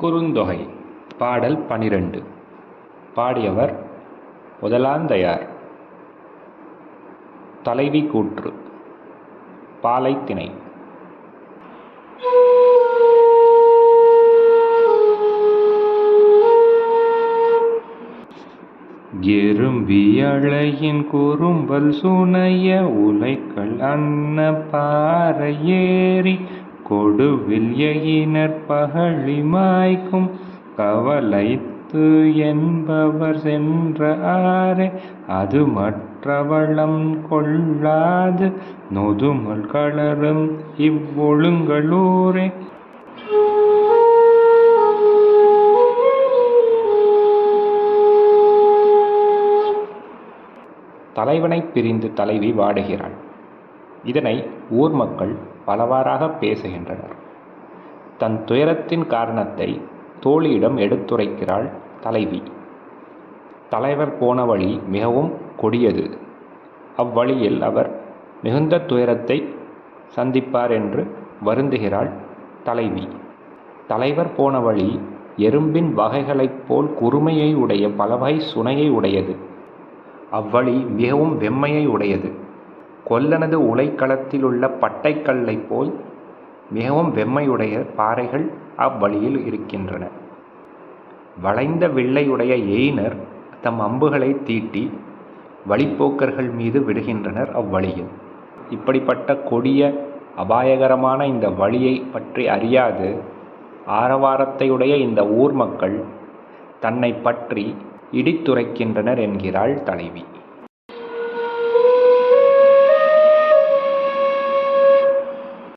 குறுந்தொகை பாடல் பனிரெண்டு. பாடியவர் முதலாந்தையார். தலைவி கூற்று. பாலைத்திணை. எறும்பியழையின் குறும்பல் சுனைய உலைக்கள் அன்ன பாறையேறி கொடுவில் எயினர் பகழிமாய்க்கும் கவலைத்து என்பவர் சென்ற ஆரே அது மற்றவளம் கொள்ளாது. நொதுமல் கலரும் இவ்வொழுங்களூரே தலைவனைப் பிரிந்து தலைவி வாடுகிறாள். இதனை ஊர் மக்கள் பலவாறாக பேசுகின்றனர். தன் துயரத்தின் காரணத்தை தோழியிடம் எடுத்துரைக்கிறாள் தலைவி. தலைவர் போன வழி மிகவும் கொடியது. அவ்வழியில் அவர் மிகுந்த துயரத்தை சந்திப்பார் என்று வருந்துகிறாள் தலைவி. தலைவர் போன வழி எறும்பின் வகைகளைப் போல் குறுமையை உடைய பலவகை சுனையை உடையது. அவ்வழி மிகவும் வெம்மையை உடையது. கொல்லனது உலைக்களத்திலுள்ள பட்டைக்கல்லைப் போல் மிகவும் வெம்மையுடைய பாறைகள் அவ்வழியில் இருக்கின்றன. வளைந்த வில்லையுடைய எயினர் தம் அம்புகளை தீட்டி வழிப்போக்கர்கள் மீது விடுகின்றனர் அவ்வழியில். இப்படிப்பட்ட கொடிய அபாயகரமான இந்த வழியை பற்றி அறியாது. ஆரவாரத்தையுடைய இந்த ஊர் மக்கள் தன்னை பற்றி இடித்துரைக்கின்றனர் என்கிறாள் தலைவி.